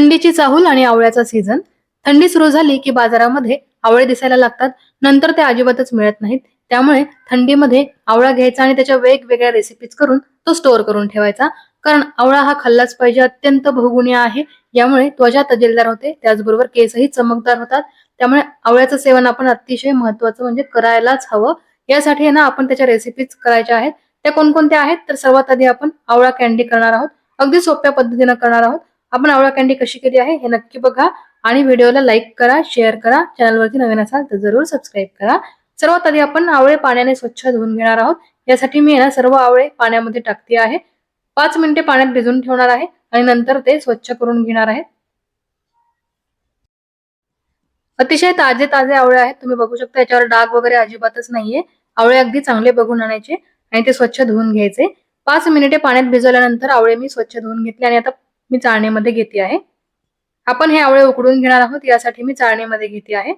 थंडीची चाहूल आणि आवळ्याचा सीझन थंडी सुरू झाली की बाजारामध्ये आवळे दिसायला लागतात. नंतर ते अजिबातच मिळत नाहीत. त्यामुळे थंडीमध्ये आवळा घ्यायचा आणि त्याच्या वेगवेगळ्या रेसिपीज करून तो स्टोअर करून ठेवायचा. कारण आवळा हा खाल्लाच पाहिजे अत्यंत बहुगुणी आहे. यामुळे त्वचा तजेलदार होते. त्याचबरोबर केसही चमकदार होतात. त्यामुळे आवळ्याचं सेवन आपण अतिशय महत्वाचं म्हणजे करायलाच हवं. यासाठी ना आपण त्याच्या रेसिपीज करायच्या आहेत. त्या कोणकोणत्या आहेत? तर सर्वात आधी आपण आवळा कॅन्डी करणार आहोत. अगदी सोप्या पद्धतीनं करणार आहोत. आपण आवळा कॅन्डी कशी केली आहे हे नक्की बघा. आणि व्हिडिओला लाईक करा शेअर करा. चॅनलवरती नवीन असाल तर जरूर सबस्क्राईब करा. सर्वात आधी आपण आवळे पाण्याने स्वच्छ धुवून घेणार आहोत. यासाठी मी ना सर्व आवळे पाण्यामध्ये टाकते आहे. पाच मिनिटे पाण्यात भिजून ठेवणार आहे आणि नंतर ते स्वच्छ करून घेणार आहे. अतिशय ताजे ताजे आवळे आहेत. तुम्ही बघू शकता याच्यावर डाग वगैरे अजिबातच नाहीये. आवळे अगदी चांगले बघून आणायचे आणि ते स्वच्छ धुवून घ्यायचे. पाच मिनिटे पाण्यात भिजवल्यानंतर आवळे मी स्वच्छ धुवून घेतले आणि आता मी चाळणीमध्ये घेते आहे. आपण हे आवळे उकडून घेणार आहोत यासाठी मी चाळणीमध्ये घेते आहे.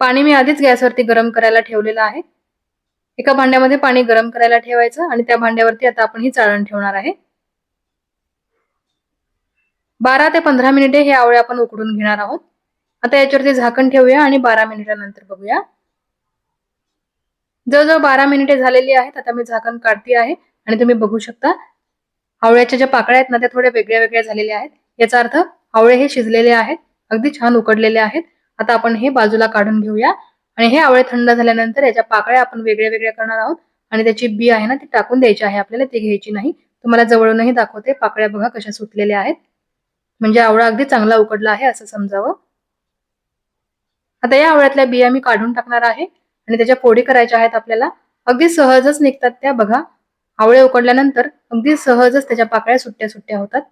पाणी मी आधीच गॅसवरती गरम करायला ठेवलेलं आहे. एका भांड्यामध्ये पाणी गरम करायला ठेवायचं आणि त्या भांड्यावरती आता आपण ही चाळण ठेवणार आहे. बारा ते पंधरा मिनिटे हे आवळे आपण उकडून घेणार आहोत. आता याच्यावरती झाकण ठेवूया आणि बारा मिनिटानंतर बघूया. जवळजवळ बारा मिनिटे झालेली आहेत आता मी झाकण काढते आहे आणि तुम्ही बघू शकता. आवळ्याच्या ज्या पाकळ्या आहेत ना त्या थोड्या वेगळ्या वेगळ्या झालेल्या आहेत. याचा अर्थ आवळे हे शिजलेले आहेत अगदी छान उकडलेले आहेत. आता आपण हे बाजूला काढून घेऊया. आणि हे आवळे थंड झाल्यानंतर याच्या पाकळ्या आपण वेगळ्या वेगळ्या करणार आहोत. आणि त्याची बी आहे ना ती टाकून द्यायची आहे आपल्याला ती घ्यायची नाही. तुम्हाला जवळूनही दाखवते पाकळ्या बघा कशा सुटलेल्या आहेत. म्हणजे आवळा अगदी चांगला उकडला आहे असं समजावं. आता या आवळ्यातल्या बिया मी काढून टाकणार आहे. आणि त्याच्या फोडी करायच्या आहेत आपल्याला. अगदी सहजच निघतात त्या बघा. आवळे उकडल्यानंतर अगदी सहजच त्याच्या पाकळ्या सुट्ट्या सुट्ट्या होतात.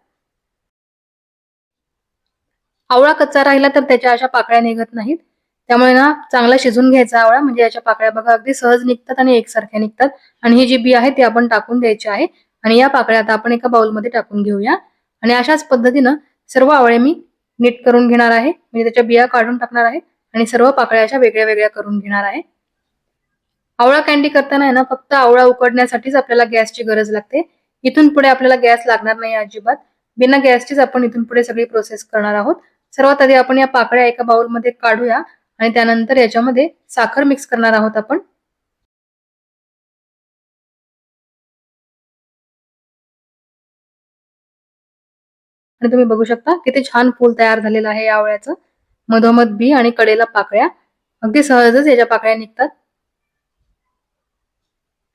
आवळा कच्चा राहिला तर त्याच्या अशा पाकळ्या निघत नाहीत. त्यामुळे ना चांगला शिजून घ्यायचा आवळा म्हणजे याच्या पाकळ्या बघा अगदी सहज निघतात आणि एकसारख्या निघतात. आणि ही जी बी आहे ती आपण टाकून द्यायची आहे. आणि या पाकळ्या आता आपण एका बाउलमध्ये टाकून घेऊया. आणि अशाच पद्धतीनं सर्व आवळे मी नीट करून घेणार आहे. म्हणजे त्याच्या बिया काढून टाकणार आहे. आणि सर्व पाकळ्या अशा वेगळ्या वेगळ्या करून घेणार आहे. आवळा कॅन्डी करताना आहे ना फक्त आवळा उकडण्यासाठीच आपल्याला गॅसची गरज लागते. इथून पुढे आपल्याला गॅस लागणार नाही अजिबात. बिना गॅसचीच आपण इथून पुढे सगळी प्रोसेस करणार आहोत. सर्वात आधी आपण या पाकळ्या एका बाउलमध्ये काढूया आणि त्यानंतर याच्यामध्ये साखर मिक्स करणार आहोत आपण. आणि तुम्ही बघू शकता किती छान फूल तयार झालेलं आहे या आवळ्याचं. मधोमध बी आणि कडेला पाकळ्या. अगदी सहजच याच्या पाकळ्या निघतात.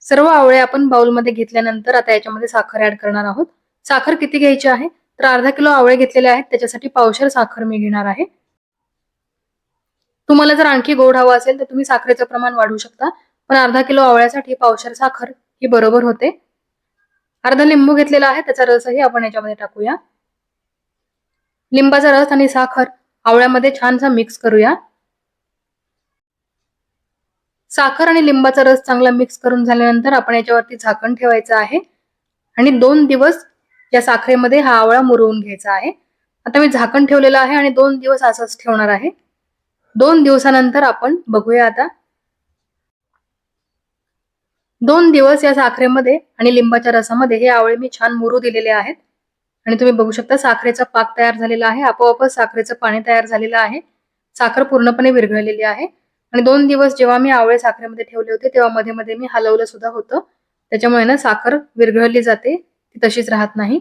सर्व आवळे आपण बाउलमध्ये घेतल्यानंतर आता याच्यामध्ये साखर ऍड करणार आहोत. साखर किती घ्यायची आहे? तर अर्धा किलो आवळे घेतलेले आहेत. त्याच्यासाठी पावशर साखर मी घेणार आहे. तुम्हाला जर आणखी गोड हवं असेल तर तुम्ही साखरेचं प्रमाण वाढवू शकता. पण अर्धा किलो आवळ्यासाठी पावशर साखर ही बरोबर होते. अर्धा लिंबू घेतलेला आहे. त्याचा रसही आपण याच्यामध्ये टाकूया. लिंबाचा रस आणि साखर आवळ्यामध्ये छानसा मिक्स करूया. साखर आणि लिंबाचा रस चांगला मिक्स करून झाल्यानंतर आपण याच्यावरती झाकण ठेवायचं आहे. आणि दोन दिवस या साखरेमध्ये हा आवळा मुरवून घ्यायचा आहे. आता मी झाकण ठेवलेलं आहे आणि दोन दिवस असंच ठेवणार आहे. दोन दिवसानंतर आपण बघूया आता. दोन दिवस या साखरेमध्ये आणि लिंबाच्या रसामध्ये हे आवळे मी छान मुरू दिलेले आहेत. आणि तुम्ही बघू शकता साखरेचा पाक तयार झालेला आहे. आपोआपच साखरेचं पाणी तयार झालेलं आहे. साखर पूर्णपणे विरघळलेली आहे. आणि दोन दिवस जेव्हा मी आवळे साखरेमध्ये ठेवले होते तेव्हा मध्ये मध्ये मी हलवलं सुद्धा होतं. त्याच्यामुळे ना साखर विरघळली जाते ती तशीच राहत नाही.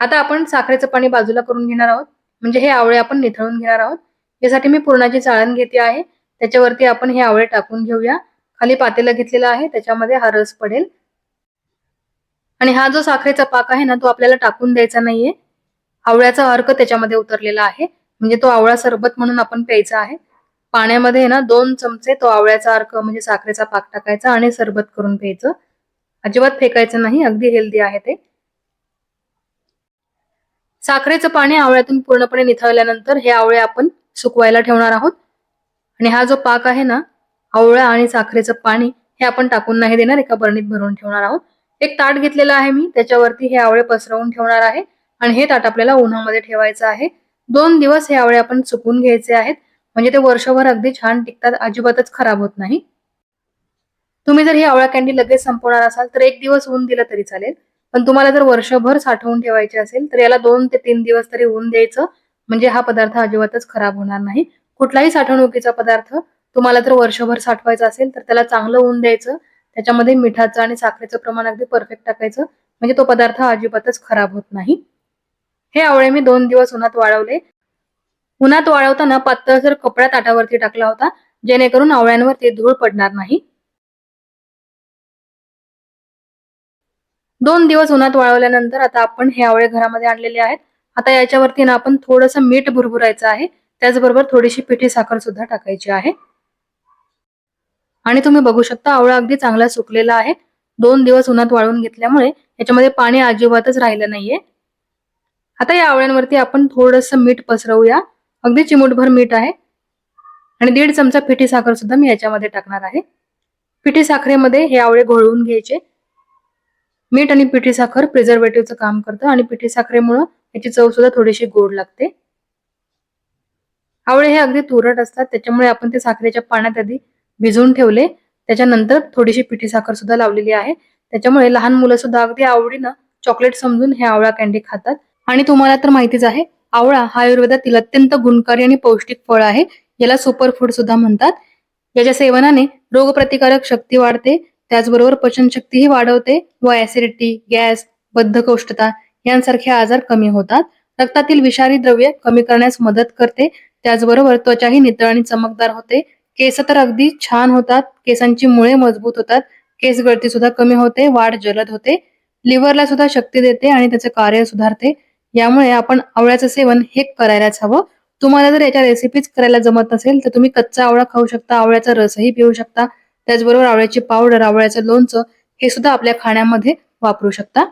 आता आपण साखरेचं पाणी बाजूला करून घेणार आहोत. म्हणजे हे आवळे आपण निथळून घेणार आहोत. यासाठी मी पूर्णाची चाळण घेते आहे. त्याच्यावरती आपण हे आवळे टाकून घेऊया. खाली पातेला घेतलेला आहे त्याच्यामध्ये हा रस पडेल. आणि हा जो साखरेचा पाक आहे ना तो आपल्याला टाकून द्यायचा नाहीये. आवळ्याचा अर्क त्याच्यामध्ये उतरलेला आहे. म्हणजे तो आवळा सरबत म्हणून आपण प्यायचा आहे. पाण्यामध्ये ना दोन चमचे तो आवळ्याचा अर्क म्हणजे साखरेचा पाक टाकायचा आणि सरबत करून प्यायचं अजिबात फेकायचं नाही अगदी हेल्दी आहे ते. साखरेचं पाणी आवळ्यातून पूर्णपणे निथळल्यानंतर हे आवळे आपण सुकवायला ठेवणार आहोत. आणि हा जो पाक आहे ना आवळा आणि साखरेचं पाणी हे आपण टाकून नाही देणार एका बरणीत भरून ठेवणार आहोत. एक ताट घेतलेला आहे मी त्याच्यावरती हे आवळे पसरवून ठेवणार आहे. आणि हे ताट आपल्याला उन्हामध्ये ठेवायचं आहे. दोन दिवस हे आवळे आपण सुकून घ्यायचे आहेत. म्हणजे ते वर्षभर अगदी छान टिकतात अजिबातच खराब होत नाही. तुम्ही जर ही आवळा कॅन्डी लगेच संपवणार असाल तर एक दिवस ऊन दिलं तरी चालेल. पण तुम्हाला जर वर्षभर साठवून ठेवायचे असेल तर याला दोन ते तीन दिवस तरी ऊन द्यायचं. म्हणजे हा पदार्थ अजिबातच खराब होणार नाही. कुठलाही साठवणुकीचा पदार्थ तुम्हाला जर वर्षभर साठवायचा असेल तर त्याला चांगलं ऊन द्यायचं. त्याच्यामध्ये मिठाचं आणि साखरेचं प्रमाण अगदी परफेक्ट टाकायचं. म्हणजे तो पदार्थ अजिबातच खराब होत नाही. हे आवळे मी दोन दिवस उन्हात वाळवले. उन्हात वाळवताना पातळसर कपड्या ताटावरती टाकला होता जेणेकरून आवळ्यांवरती धूळ पडणार नाही. दोन दिवस उन्हात वाळवल्यानंतर आता आपण हे आवळे घरामध्ये आणलेले आहेत. आता याच्यावरती ना आपण थोडंसं मीठ भुरभुरायचं आहे. त्याचबरोबर थोडीशी पिठी साखर सुद्धा टाकायची आहे. आणि तुम्ही बघू शकता आवळा अगदी चांगला सुकलेला आहे. दोन दिवस उन्हात वाळवून घेतल्यामुळे याच्यामध्ये पाणी अजिबातच राहिलं नाहीये. आता या आवळ्यांवरती आपण थोडस मीठ पसरवूया. अगदी चिमूटभर मीठ आहे. आणि दीड चमचा पिठी साखर सुद्धा मी याच्यामध्ये टाकणार आहे. पिठी साखरेमध्ये हे आवळे घोळवून घ्यायचे. मीठ आणि पिठी साखर प्रिझर्वेटिव्हचं काम करतं आणि पिठी साखरेमुळं याची चव सुद्धा थोडीशी गोड लागते. आवळे हे अगदी तुरट असतात त्याच्यामुळे आपण ते साखरेच्या पाण्यात आधी भिजवून ठेवले. त्याच्यानंतर थोडीशी पिठी साखर सुद्धा लावलेली आहे. त्याच्यामुळे लहान मुलं सुद्धा अगदी आवडीनं चॉकलेट समजून हे आवळा कॅन्डी खातात. आणि तुम्हाला तर माहितीच आहे आवळा हा आयुर्वेदातील अत्यंत गुणकारी आणि पौष्टिक फळ आहे. याला सुपर फूड सुद्धा म्हणतात. याच्या सेवनाने रोगप्रतिकारक शक्ती वाढते. त्याचबरोबर पचनशक्तीही वाढवते. व ऍसिडिटी गॅस बद्धकोष्ठता यांसारखे आजार कमी होतात. रक्तातील विषारी द्रव्य कमी करण्यास मदत करते. त्याचबरोबर त्वचाही नितळ आणि चमकदार होते. केस तर अगदी छान होतात. केसांची मुळे मजबूत होतात. केस गळती सुद्धा कमी होते. वाढ जलद होते. लिव्हरला सुद्धा शक्ती देते आणि त्याचे कार्य सुधारते. यामुळे आपण आवळ्याचं सेवन हे करायलाच हवं. तुम्हाला जर याच्या रेसिपीज करायला जमत नसेल तर तुम्ही कच्चा आवळा खाऊ शकता आवळ्याचा रसही पिऊ शकता. त्याचबरोबर आवळ्याची पावडर आवळ्याचं लोणचं हे सुद्धा आपल्या खाण्यामध्ये वापरू शकता.